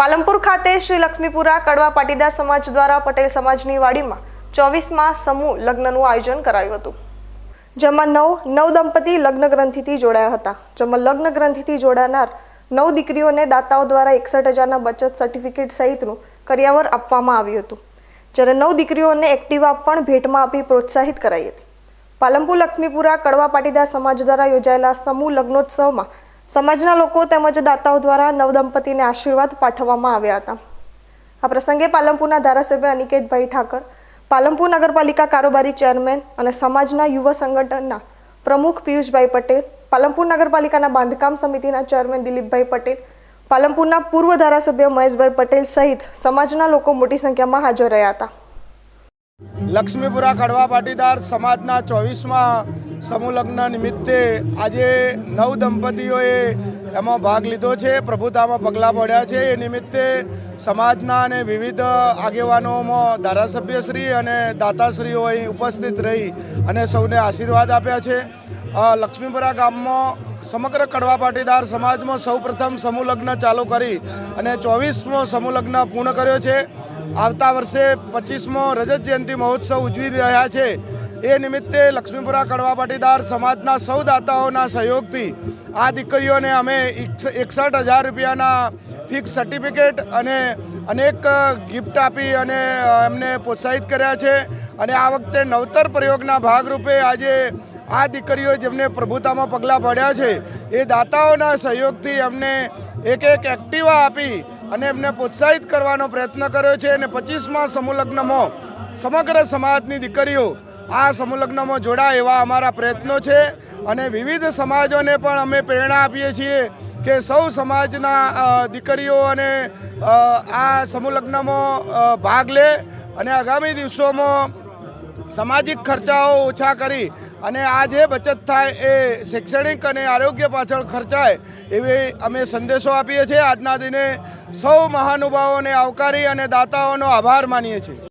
પાલનપુર ખાતે શ્રી લક્ષ્મીપુરા કડવા પાટીદાર સમાજ દ્વારા પટેલ સમાજની વાડીમાં ચોવીસમાં સમૂહ લગ્નનું આયોજન કરાયું હતું. જેમાં નવ નવ દંપતી લગ્ન ગ્રંથિથી જોડાયા હતા. જેમાં લગ્ન ગ્રંથિથી જોડાનાર નવ દીકરીઓને દાતાઓ દ્વારા એકસઠ હજારના બચત સર્ટિફિકેટ સહિતનું કરિયાવર આપવામાં આવ્યું હતું. જ્યારે નવ દીકરીઓને એક્ટિવા પણ ભેટમાં આપી પ્રોત્સાહિત કરાઈ હતી. પાલનપુર લક્ષ્મીપુરા કડવા પાટીદાર સમાજ દ્વારા યોજાયેલા સમૂહ લગ્નોત્સવમાં સમાજના લોકો તેમજ દાતાઓ દ્વારા નવદંપતીને આશીર્વાદ પાઠવવામાં આવ્યા હતા. આ પ્રસંગે પાલનપુરના ધારાસભ્ય અનિકેતભાઈ ઠાકર, પાલનપુર નગરપાલિકા કારોબારી ચેરમેન અને સમાજના યુવા સંગઠનના પ્રમુખ પિયુષભાઈ પટેલ, પાલનપુર નગરપાલિકાના બાંધકામ સમિતિના ચેરમેન દિલીપભાઈ પટેલ, પાલનપુરના પૂર્વ ધારાસભ્ય મહેશભાઈ પટેલ સહિત સમાજના લોકો મોટી સંખ્યામાં હાજર રહ્યા હતા. લક્ષ્મીપુરા કડવા પાટીદાર સમાજના ચોવીસમાં સમૂહ નિમિત્તે આજે નવ દંપતીઓએ એમાં ભાગ લીધો છે. પ્રભુતામાં પગલાં પડ્યા છે. એ નિમિત્તે સમાજના અને વિવિધ આગેવાનોમાં ધારાસભ્યશ્રી અને દાતાશ્રીઓ અહીં ઉપસ્થિત રહી અને સૌને આશીર્વાદ આપ્યા છે. લક્ષ્મીપુરા ગામમાં સમગ્ર કડવા પાટીદાર સમાજમાં સૌપ્રથમ સમૂહ ચાલુ કરી અને ચોવીસમો સમૂહ પૂર્ણ કર્યો છે. આવતા વર્ષે પચીસમો રજત જયંતિ મહોત્સવ ઉજવી રહ્યા છે. એ નિમિત્તે લક્ષ્મીપુરા કડવા પાટીદાર સમાજના સૌ દાતાઓના સહયોગથી આ દીકરીઓને અમે એકસઠ હજાર રૂપિયાના ફિક્સ સર્ટિફિકેટ અને અનેક ગિફ્ટ આપી અને એમને પ્રોત્સાહિત કર્યા છે. અને આ વખતે નવતર પ્રયોગના ભાગરૂપે આજે આ દીકરીઓ જેમને પ્રભુતામાં પગલાં પડ્યા છે, એ દાતાઓના સહયોગથી એમને એક એક એક્ટિવા આપી અને એમને પ્રોત્સાહિત કરવાનો પ્રયત્ન કર્યો છે. અને પચીસમાં સમૂહ લગ્નમાં સમગ્ર સમાજની દીકરીઓ આ સમૂહ લગ્નમાં જોડાય એવા અમારા પ્રયત્નો છે અને વિવિધ સમાજોને પણ અમે પ્રેરણા આપીએ છીએ કે સૌ સમાજના દીકરીઓ અને આ સમૂહલગ્નમાં ભાગ લે અને આગામી દિવસોમાં સામાજિક ખર્ચાઓ ઓછા કરી અને આ જે બચત થાય એ શૈક્ષણિક અને આરોગ્ય પાછળ ખર્ચાય એવી અમે સંદેશો આપીએ છીએ. આજના દિને સૌ મહાનુભાવોને આવકારી અને દાતાઓનો આભાર માનીએ છીએ.